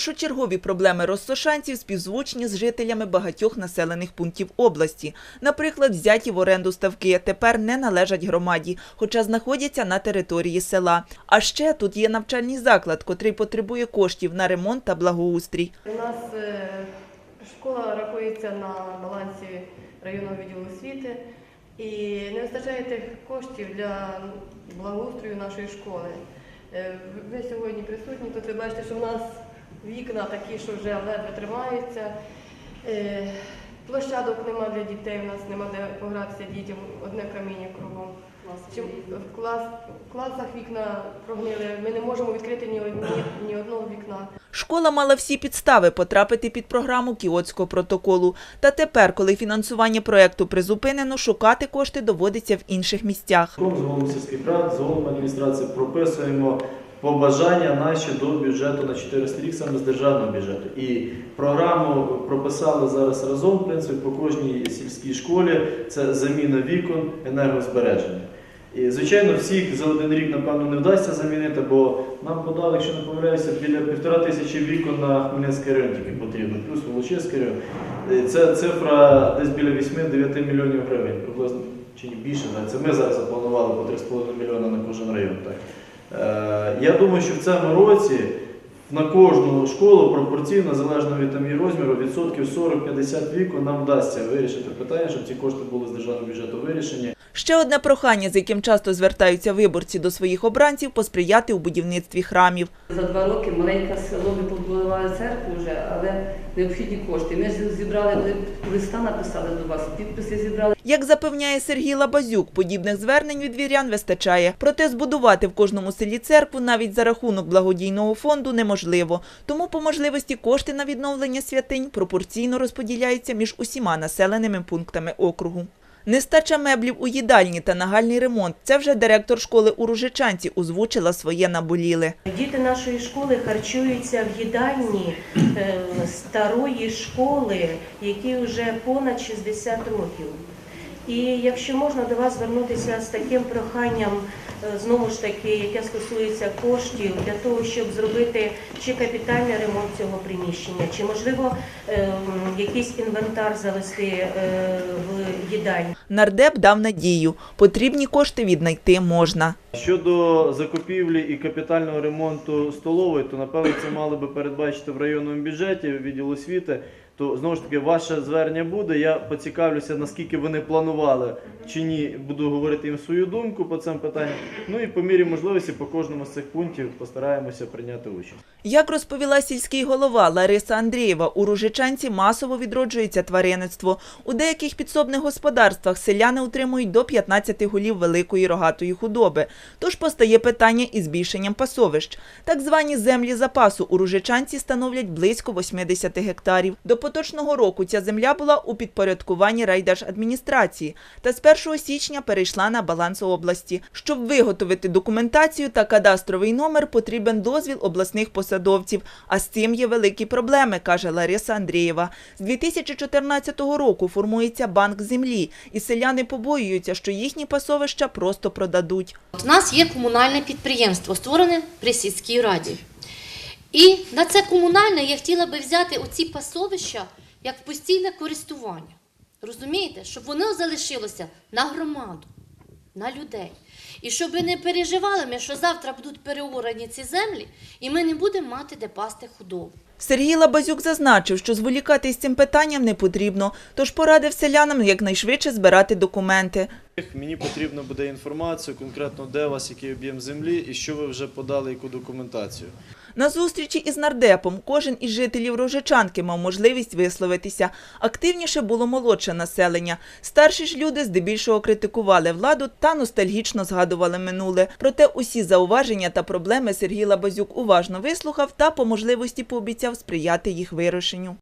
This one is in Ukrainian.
Першочергові проблеми розсошанців співзвучні з жителями багатьох населених пунктів області. Наприклад, взяті в оренду ставки тепер не належать громаді, хоча знаходяться на території села. А ще тут є навчальний заклад, котрий потребує коштів на ремонт та благоустрій. У нас е, школа рахується на балансі районного відділу освіти і не вистачає тих коштів для благоустрою нашої школи. Е, Ви сьогодні присутні, тут ви бачите, що в нас вікна такі, що вже ледве тримаються. Е, Площадок нема для дітей, у нас нема де погратися дітям, одне каміння кругом. Чим в, клас, в класах вікна прогнили, ми не можемо відкрити ні, одні, ні одного вікна. Школа мала всі підстави потрапити під програму Кіотського протоколу. Та тепер, коли фінансування проекту призупинено, шукати кошти доводиться в інших місцях. З головом сільських рад, з головом адміністрації прописуємо побажання наші до бюджету на 14 рік саме з державного бюджету. І програму прописали зараз разом, в принципі, по кожній сільській школі. Це заміна вікон, енергозбереження. І, звичайно, всіх за один рік, напевно, не вдасться замінити, бо нам подали, якщо не помиляюся, біля півтора тисячі вікон на Хмельницький район тільки потрібно, плюс Волочиський район. Це цифра десь біля 8-9 мільйонів гривень, приблизно чи ні більше. Це ми зараз запланували по 3,5 мільйона на кожен район. Так. Е, я думаю, що в цьому році на кожну школу пропорційно, залежно від там, її розміру, відсотків 40-50 вікон нам вдасться вирішити питання, щоб ці кошти були з державного бюджету вирішені. Ще одне прохання, з яким часто звертаються виборці до своїх обранців, посприяти у будівництві храмів. За два роки маленьке село ми побудували церкву вже, але необхідні кошти. Ми зібрали листа, написали до вас, підписи зібрали. Як запевняє Сергій Лабазюк, подібних звернень від вірян вистачає. Проте збудувати в кожному селі церкву навіть за рахунок благодійного фонду неможливо. Тому по можливості кошти на відновлення святинь пропорційно розподіляються між усіма населеними пунктами округу. Нестача меблів у їдальні та нагальний ремонт – це вже директор школи у Ружичанці озвучила своє наболіле. Діти нашої школи харчуються в їдальні е, старої школи, які вже понад 60 років. І якщо можна до вас звернутися з таким проханням, знову ж таки, яке стосується коштів, для того, щоб зробити чи капітальний ремонт цього приміщення, чи можливо е, якийсь інвентар завести е, в їдальні. Нардеп дав надію – потрібні кошти віднайти можна. Щодо закупівлі і капітального ремонту столової, то напевно це мали би передбачити в районному бюджеті відділ освіти. То знову ж таки ваше звернення буде. Я поцікавлюся, наскільки вони планували чи ні. Буду говорити їм свою думку по цим питанням. Ну і по мірі можливості по кожному з цих пунктів постараємося прийняти участь. Як розповіла сільський голова Лариса Андрієва, у Ружичанці масово відроджується тваринництво. У деяких підсобних господарствах селяни утримують до 15 голів великої рогатої худоби. Тож постає питання із збільшенням пасовищ. Так звані землі запасу у Ружичанці становлять близько 80 гектарів. До поточного року ця земля була у підпорядкуванні райдержадміністрації та з 1 січня перейшла на баланс області. Щоб виготовити документацію та кадастровий номер, потрібен дозвіл обласних посадовців. А з цим є великі проблеми, каже Лариса Андрієва. З 2014 року формується банк землі, і селяни побоюються, що їхні пасовища просто продадуть. У нас є комунальне підприємство, створене при сільській раді. І на це комунальне я хотіла би взяти оці пасовища як в постійне користування. Розумієте, щоб воно залишилося на громаду, на людей. І щоб ви не переживали ми, що завтра будуть переорані ці землі, і ми не будемо мати де пасти худобу. Сергій Лабазюк зазначив, що зволікати з цим питанням не потрібно, тож порадив селянам якнайшвидше збирати документи. Мені потрібно буде інформацію, конкретно де у вас який об'єм землі і що ви вже подали, яку документацію. На зустрічі із нардепом кожен із жителів Рожичанки мав можливість висловитися. Активніше було молодше населення. Старші ж люди здебільшого критикували владу та ностальгічно згадували минуле. Проте усі зауваження та проблеми Сергій Лабазюк уважно вислухав та по можливості пообіцяв сприяти їх вирішенню.